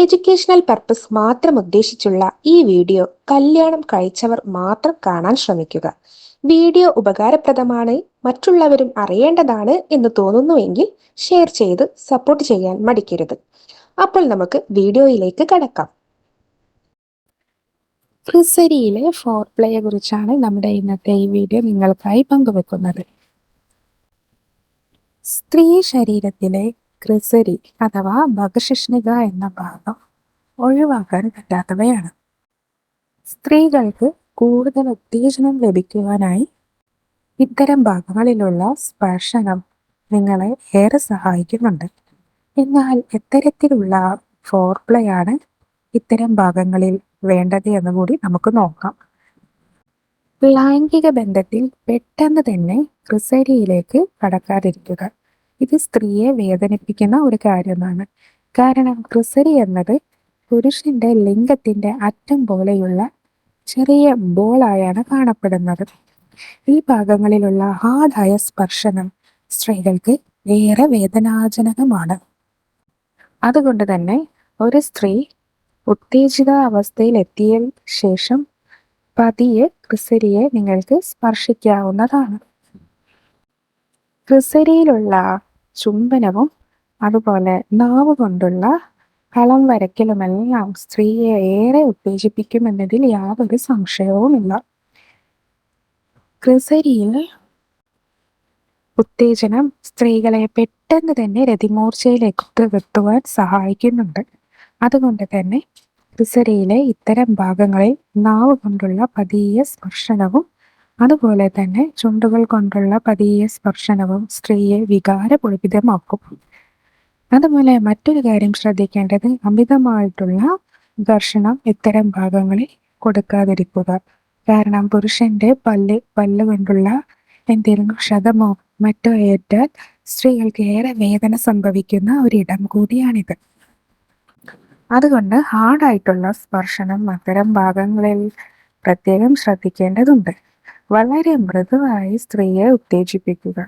Educational purpose മാത്രം ഉദ്ദേശിച്ചുള്ള ഈ video കല്യാണം കഴിച്ചവർ മാത്രം കാണാൻ ശ്രമിക്കുക. വീഡിയോ ഉപകാരപ്രദമാണ് മറ്റുള്ളവരും അറിയേണ്ടതാണ് എന്ന് തോന്നുന്നുവെങ്കിൽ ഷെയർ ചെയ്ത് സപ്പോർട്ട് ചെയ്യാൻ മടിക്കരുത്. അപ്പോൾ നമുക്ക് വീഡിയോയിലേക്ക് കടക്കാം. ഫ്രിസരിയിലെ ഫോർ പ്ലേയെ കുറിച്ചാണ് നമ്മുടെ ഇന്നത്തെ ഈ വീഡിയോ നിങ്ങൾക്കായി പങ്കുവെക്കുന്നത്. സ്ത്രീ ശരീരത്തിലെ ക്രിസരി അഥവാ ഭഗശിഷ്ണിക എന്ന ഭാഗം ഒഴിവാക്കാൻ പറ്റാത്തവയാണ്. സ്ത്രീകൾക്ക് കൂടുതൽ ഉത്തേജനം ലഭിക്കുവാനായി ഇത്തരം ഭാഗങ്ങളിലുള്ള സ്പർശനം നിങ്ങളെ ഏറെ സഹായിക്കുന്നുണ്ട്. എന്നാൽ എത്തരത്തിലുള്ള ഫോർ പ്ലേ ആണ് ഇത്തരം ഭാഗങ്ങളിൽ വേണ്ടത് എന്ന് കൂടി നമുക്ക് നോക്കാം. ലൈംഗിക ബന്ധത്തിൽ പെട്ടെന്ന് തന്നെ ക്രിസരിയിലേക്ക് കടക്കാതിരിക്കുക. ഇത് സ്ത്രീയെ വേദനിപ്പിക്കുന്ന ഒരു കാര്യമാണ്. കാരണം ക്രിസരി എന്നത് പുരുഷന്റെ ലിംഗത്തിന്റെ അറ്റം പോലെയുള്ള ചെറിയ ബോളായാണ് കാണപ്പെടുന്നത്. ഈ ഭാഗങ്ങളിലുള്ള ഹാർഡായ സ്പർശനം സ്ത്രീകൾക്ക് ഏറെ വേദനാജനകമാണ്. അതുകൊണ്ട് തന്നെ ഒരു സ്ത്രീ ഉത്തേജിത അവസ്ഥയിൽ എത്തിയ ശേഷം പതിയെ ക്രിസരിയെ നിങ്ങൾക്ക് സ്പർശിക്കാവുന്നതാണ്. ക്രിസരിയിലുള്ള ചുംബനവും അതുപോലെ നാവ് കൊണ്ടുള്ള കളം വരയ്ക്കലുമെല്ലാം സ്ത്രീയെ ഏറെ ഉത്തേജിപ്പിക്കുമെന്നതിൽ യാതൊരു സംശയവുമില്ല. ക്രിസരിയിൽ ഉത്തേജനം സ്ത്രീകളെ പെട്ടെന്ന് തന്നെ രതിമൂർച്ചയിലേക്ക് എത്തുവാൻ സഹായിക്കുന്നുണ്ട്. അതുകൊണ്ട് തന്നെ ക്രിസരിയിലെ ഇത്തരം ഭാഗങ്ങളിൽ നാവ് കൊണ്ടുള്ള പതിയ സ്പർശനവും അതുപോലെ തന്നെ ചുണ്ടുകൾ കൊണ്ടുള്ള പതിയ സ്പർശനവും സ്ത്രീയെ വികാരപൂരിതമാക്കും അതുപോലെ മറ്റൊരു കാര്യം ശ്രദ്ധിക്കേണ്ടത് അമിതമായിട്ടുള്ള ഘർഷണം ഇത്തരം ഭാഗങ്ങളിൽ കൊടുക്കാതിരിക്കുക. കാരണം പുരുഷന്റെ പല്ല് പല്ല് കൊണ്ടുള്ള എന്തെങ്കിലും ക്ഷതമോ മറ്റോ ഏറ്റാൽ സ്ത്രീകൾക്ക് ഏറെ വേദന സംഭവിക്കുന്ന ഒരിടം കൂടിയാണിത്. അതുകൊണ്ട് ഹാർഡായിട്ടുള്ള സ്പർശനം അത്തരം ഭാഗങ്ങളിൽ പ്രത്യേകം ശ്രദ്ധിക്കേണ്ടതുണ്ട്. വളരെ മൃദുവായി സ്ത്രീയെ ഉത്തേജിപ്പിക്കുക.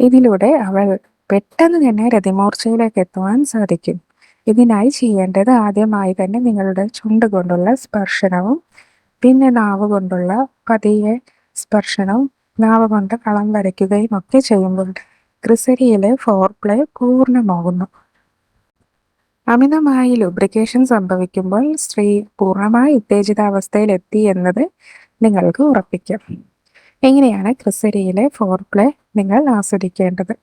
ഇതിലൂടെ അവൾ പെട്ടെന്ന് തന്നെ രതിമൂർച്ചയിലേക്ക് എത്തുവാൻ സാധിക്കും. ഇതിനായി ചെയ്യേണ്ടത് ആദ്യമായി തന്നെ നിങ്ങളുടെ ചുണ്ട് കൊണ്ടുള്ള സ്പർശനവും പിന്നെ നാവ് കൊണ്ടുള്ള പതിയെ സ്പർശനവും നാവ് കൊണ്ട് കളം വരയ്ക്കുകയും ഒക്കെ ചെയ്യുമ്പോൾ ക്രിസരിയിലെ ഫോർ പ്ലേ പൂർണമാകുന്നു. അമിതമായി ലുബ്രിക്കേഷൻ സംഭവിക്കുമ്പോൾ സ്ത്രീ പൂർണമായി ഉത്തേജിതാവസ്ഥയിൽ എത്തി എന്നത് നിങ്ങൾക്ക് ഉറപ്പിക്കും. എങ്ങനെയാണ് ക്രിസരിയിലെ ഫോർ പ്ലേ നിങ്ങൾ ആസ്വദിക്കേണ്ടത്.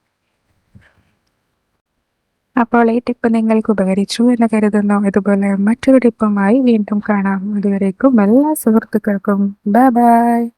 അപ്പോൾ ഈ ടിപ്പ് നിങ്ങൾക്ക് ഉപകരിച്ചു എന്ന് കരുതുന്നു. ഇതുപോലെ മറ്റൊരു ടിപ്പുമായി വീണ്ടും കാണാം. അതുവരേക്കും എല്ലാ സുഹൃത്തുക്കൾക്കും. Bye bye.